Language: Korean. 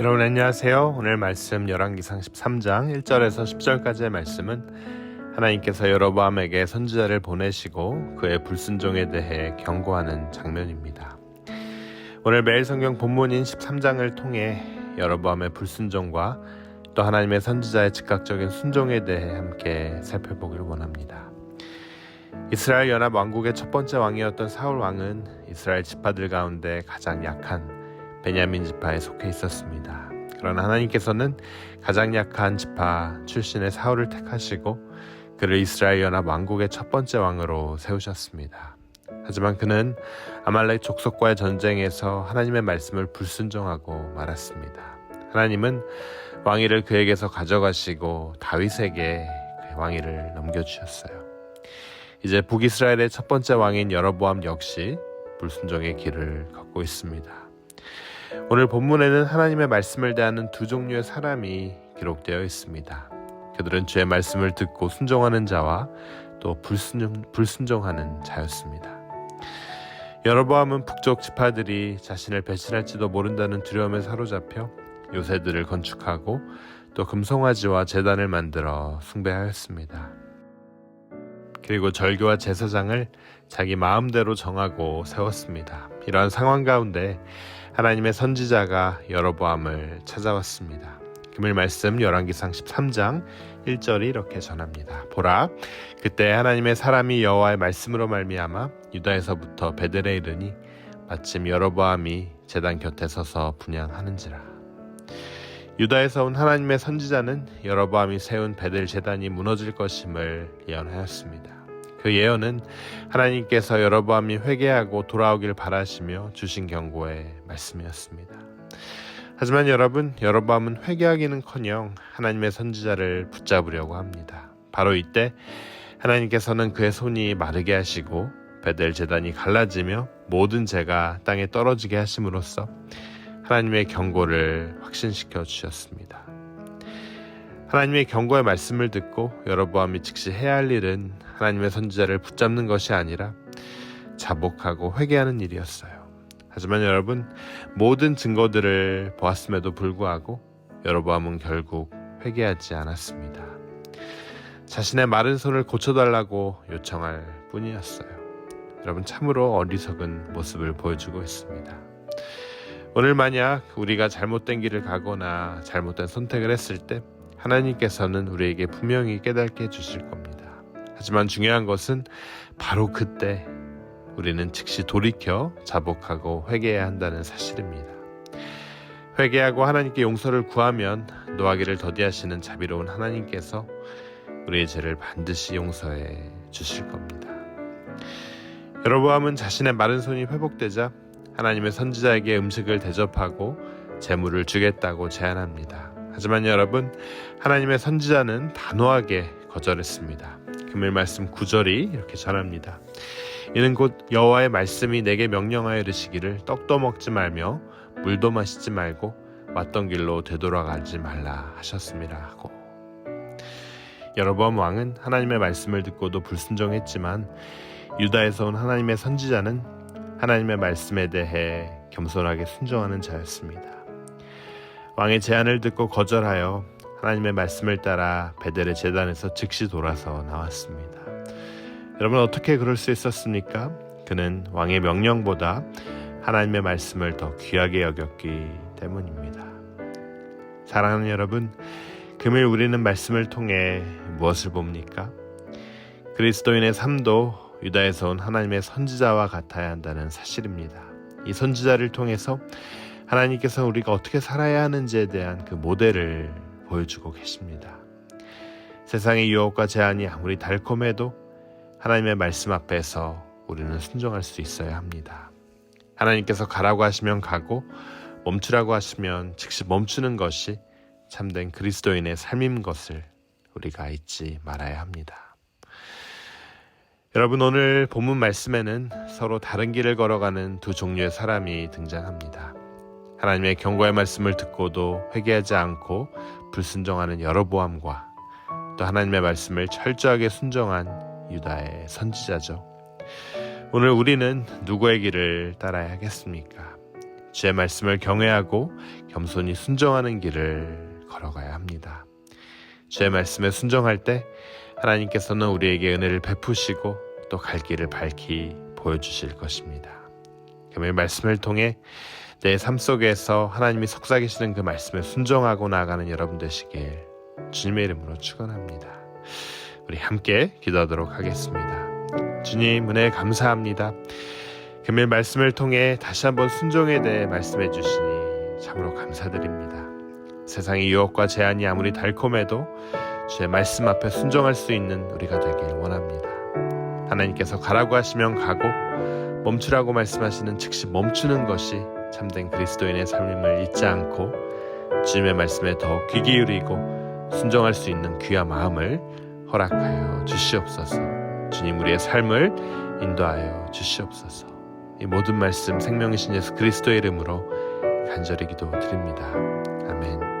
여러분 안녕하세요. 오늘 말씀 열왕기상 13장 1절에서 10절까지의 말씀은 하나님께서 여로보암에게 선지자를 보내시고 그의 불순종에 대해 경고하는 장면입니다. 오늘 매일 성경 본문인 13장을 통해 여로보암의 불순종과 또 하나님의 선지자의 즉각적인 순종에 대해 함께 살펴보기를 원합니다. 이스라엘 연합 왕국의 첫 번째 왕이었던 사울 왕은 이스라엘 지파들 가운데 가장 약한 베냐민 지파에 속해 있었습니다. 그러나 하나님께서는 가장 약한 지파 출신의 사울을 택하시고 그를 이스라엘 연합 왕국의 첫 번째 왕으로 세우셨습니다. 하지만 그는 아말렉 족속과의 전쟁에서 하나님의 말씀을 불순종하고 말았습니다. 하나님은 왕위를 그에게서 가져가시고 다윗에게 그 왕위를 넘겨주셨어요. 이제 북이스라엘의 첫 번째 왕인 여로보암 역시 불순종의 길을 걷고 있습니다. 오늘 본문에는 하나님의 말씀을 대하는 두 종류의 사람이 기록되어 있습니다. 그들은 주의 말씀을 듣고 순종하는 자와 또 불순종, 불순종하는 자였습니다. 여로보암은 북쪽 지파들이 자신을 배신할지도 모른다는 두려움에 사로잡혀 요새들을 건축하고 또 금송아지와 제단을 만들어 숭배하였습니다. 그리고 절교와 제사장을 자기 마음대로 정하고 세웠습니다. 이러한 상황 가운데 하나님의 선지자가 여로보암을 찾아왔습니다. 금일 말씀 열왕기상 13장 1절이 이렇게 전합니다. 보라 그때 하나님의 사람이 여호와의 말씀으로 말미암아 유다에서부터 베델에 이르니 마침 여로보암이 제단 곁에 서서 분양하는지라 유다에서 온 하나님의 선지자는 여로보암이 세운 베델 제단이 무너질 것임을 예언하였습니다. 그 예언은 하나님께서 여로보암이 회개하고 돌아오길 바라시며 주신 경고의 말씀이었습니다. 하지만 여러분, 여로보암은 회개하기는커녕 하나님의 선지자를 붙잡으려고 합니다. 바로 이때 하나님께서는 그의 손이 마르게 하시고 베델 제단이 갈라지며 모든 죄가 땅에 떨어지게 하심으로써 하나님의 경고를 확신시켜 주셨습니다. 하나님의 경고의 말씀을 듣고 여로보암이 즉시 해야 할 일은 하나님의 선지자를 붙잡는 것이 아니라 자복하고 회개하는 일이었어요. 하지만 여러분 모든 증거들을 보았음에도 불구하고 여로보암은 결국 회개하지 않았습니다. 자신의 마른 손을 고쳐달라고 요청할 뿐이었어요. 여러분 참으로 어리석은 모습을 보여주고 있습니다. 오늘 만약 우리가 잘못된 길을 가거나 잘못된 선택을 했을 때 하나님께서는 우리에게 분명히 깨닫게 해주실 겁니다. 하지만 중요한 것은 바로 그때 우리는 즉시 돌이켜 자복하고 회개해야 한다는 사실입니다. 회개하고 하나님께 용서를 구하면 노하기를 더디하시는 자비로운 하나님께서 우리의 죄를 반드시 용서해 주실 겁니다. 여로보암은 자신의 마른 손이 회복되자 하나님의 선지자에게 음식을 대접하고 재물을 주겠다고 제안합니다. 하지만 여러분, 하나님의 선지자는 단호하게 거절했습니다. 금일 말씀 9절이 이렇게 전합니다. 이는 곧 여호와의 말씀이 내게 명령하여 이르시기를 떡도 먹지 말며 물도 마시지 말고 왔던 길로 되돌아가지 말라 하셨습니다 하고 여로보암 왕은 하나님의 말씀을 듣고도 불순종했지만 유다에서 온 하나님의 선지자는 하나님의 말씀에 대해 겸손하게 순종하는 자였습니다. 왕의 제안을 듣고 거절하여 하나님의 말씀을 따라 베델의 재단에서 즉시 돌아서 나왔습니다. 여러분 어떻게 그럴 수 있었습니까? 그는 왕의 명령보다 하나님의 말씀을 더 귀하게 여겼기 때문입니다. 사랑하는 여러분, 금일 우리는 말씀을 통해 무엇을 봅니까? 그리스도인의 삶도 유다에서 온 하나님의 선지자와 같아야 한다는 사실입니다. 이 선지자를 통해서 하나님께서 우리가 어떻게 살아야 하는지에 대한 그 모델을 보여주고 계십니다. 세상의 유혹과 제한이 아무리 달콤해도 하나님의 말씀 앞에서 우리는 순종할 수 있어야 합니다. 하나님께서 가라고 하시면 가고 멈추라고 하시면 즉시 멈추는 것이 참된 그리스도인의 삶인 것을 우리가 잊지 말아야 합니다. 여러분 오늘 본문 말씀에는 서로 다른 길을 걸어가는 두 종류의 사람이 등장합니다. 하나님의 경고의 말씀을 듣고도 회개하지 않고 불순종하는 여로보암과 또 하나님의 말씀을 철저하게 순종한 유다의 선지자죠. 오늘 우리는 누구의 길을 따라야 하겠습니까? 주의 말씀을 경외하고 겸손히 순종하는 길을 걸어가야 합니다. 주의 말씀에 순종할 때 하나님께서는 우리에게 은혜를 베푸시고 또 갈 길을 밝히 보여주실 것입니다. 금일 말씀을 통해 내 삶 속에서 하나님이 속삭이시는 그 말씀에 순종하고 나아가는 여러분 되시길 주님의 이름으로 축원합니다. 우리 함께 기도하도록 하겠습니다. 주님 은혜 감사합니다. 금일 말씀을 통해 다시 한번 순종에 대해 말씀해 주시니 참으로 감사드립니다. 세상의 유혹과 제한이 아무리 달콤해도 주의 말씀 앞에 순종할 수 있는 우리가 되길 원합니다. 하나님께서 가라고 하시면 가고 멈추라고 말씀하시는 즉시 멈추는 것이 참된 그리스도인의 삶임을 잊지 않고 주님의 말씀에 더 귀 기울이고 순종할 수 있는 귀한 마음을 허락하여 주시옵소서. 주님 우리의 삶을 인도하여 주시옵소서. 이 모든 말씀 생명이신 예수 그리스도의 이름으로 간절히 기도 드립니다. 아멘.